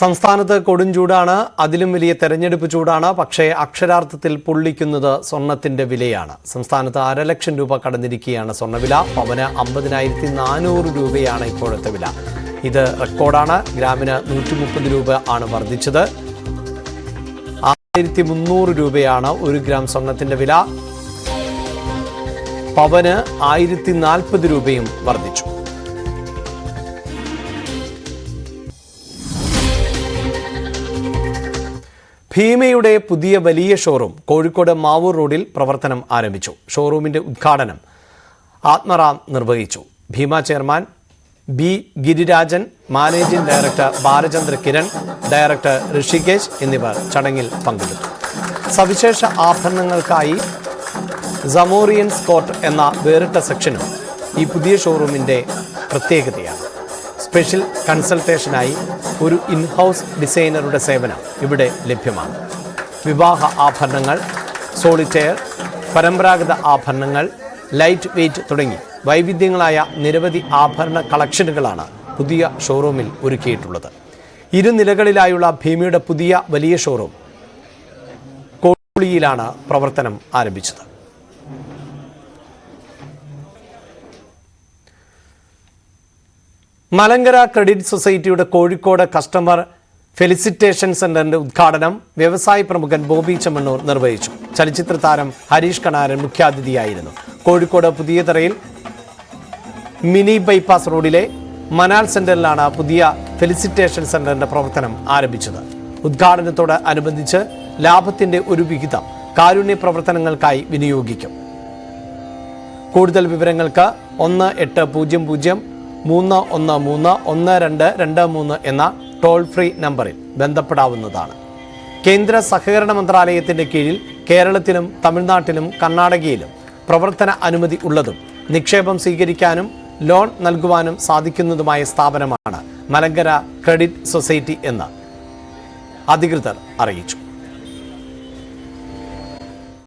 സംസ്ഥാനത്ത് കൊടും ചൂടാണ് അതിലും വലിയ തെരഞ്ഞെടുപ്പ് ചൂടാണ് പക്ഷേ അക്ഷരാർത്ഥത്തിൽ പുള്ളിക്കുന്നത് സ്വർണത്തിന്റെ വിലയാണ്. സംസ്ഥാനത്ത് അരലക്ഷം രൂപ കടന്നിരിക്കുകയാണ് സ്വർണവില പവന് അമ്പതിനായിരത്തി നാനൂറ് രൂപയാണ് ഇപ്പോഴത്തെ വില. ഇത് റെക്കോർഡാണ്. ഗ്രാമിന് നൂറ്റി മുപ്പത് രൂപ ആണ് വർദ്ധിച്ചത്. ആയിരത്തി മുന്നൂറ് രൂപയാണ് ഒരു ഗ്രാം സ്വർണത്തിന്റെ വില. പവന് ആയിരത്തി നാൽപ്പത് രൂപയും വർദ്ധിച്ചു. ഭീമയുടെ പുതിയ വലിയ ഷോറൂം കോഴിക്കോട് മാവൂർ റോഡിൽ പ്രവർത്തനം ആരംഭിച്ചു. ഷോറൂമിന്റെ ഉദ്ഘാടനം ആത്മറാം നിർവഹിച്ചു. Bhima chairman B Girirajan managing director Balachandra Kiran director Rishikesh എന്നിവർ ചടങ്ങിൽ പങ്കെടുത്തു. സവിശേഷ ആഭരണങ്ങൾക്കായി സമോറിയൻ സ്കോട്ട് എന്ന വേറിട്ട സെക്ഷനും ഈ പുതിയ ഷോറൂമിന്റെ പ്രത്യേകതയാണ്. സ്പെഷ്യൽ കൺസൾട്ടേഷനായി ഒരു ഇൻഹൗസ് ഡിസൈനറുടെ സേവനം ഇവിടെ ലഭ്യമാണ്. വിവാഹ ആഭരണങ്ങൾ സോളിറ്റെയർ പരമ്പരാഗത ആഭരണങ്ങൾ ലൈറ്റ് വെയ്റ്റ് തുടങ്ങി വൈവിധ്യങ്ങളായ നിരവധി ആഭരണ കളക്ഷനുകളാണ് പുതിയ ഷോറൂമിൽ ഒരുക്കിയിട്ടുള്ളത്. ഇരുനിലകളിലായുള്ള ഭീമിയുടെ പുതിയ വലിയ ഷോറൂം കോളിയിലാണ് പ്രവർത്തനം ആരംഭിച്ചത്. മലങ്കര ക്രെഡിറ്റ് സൊസൈറ്റിയുടെ കോഴിക്കോട് കസ്റ്റമർ ഫെലിസിറ്റേഷൻ സെന്ററിന്റെ ഉദ്ഘാടനം വ്യവസായ പ്രമുഖൻ ബോബി ചെമ്മണ്ണൂർ നിർവഹിച്ചു. ചലച്ചിത്ര താരം ഹരീഷ് കണാരൻ മുഖ്യാതിഥിയായിരുന്നു. കോഴിക്കോട് പുതിയ പുതിയതറയിൽ മിനി ബൈപ്പാസ് റോഡിലെ മനാൽ സെന്ററിലാണ് പുതിയ ഫെലിസിറ്റേഷൻ സെന്ററിന്റെ പ്രവർത്തനം ആരംഭിച്ചത്. ഉദ്ഘാടനത്തോട് അനുബന്ധിച്ച് ലാഭത്തിന്റെ ഒരു വിഹിതം കാരുണ്യ പ്രവർത്തനങ്ങൾക്കായി വിനിയോഗിക്കും. കൂടുതൽ വിവരങ്ങൾക്ക് ഒന്ന് എട്ട് പൂജ്യം പൂജ്യം മൂന്ന് ഒന്ന് മൂന്ന് ഒന്ന് രണ്ട് രണ്ട് മൂന്ന് എന്ന ടോൾ ഫ്രീ നമ്പറിൽ ബന്ധപ്പെടാവുന്നതാണ്. കേന്ദ്ര സഹകരണ മന്ത്രാലയത്തിന്റെ കീഴിൽ കേരളത്തിലും തമിഴ്നാട്ടിലും കർണാടകയിലും പ്രവർത്തന അനുമതി ഉള്ളതും നിക്ഷേപം സ്വീകരിക്കാനും ലോൺ നൽകുവാനും സാധിക്കുന്നതുമായ സ്ഥാപനമാണ് മലങ്കര ക്രെഡിറ്റ് സൊസൈറ്റി എന്ന് അധികൃതർ അറിയിച്ചു.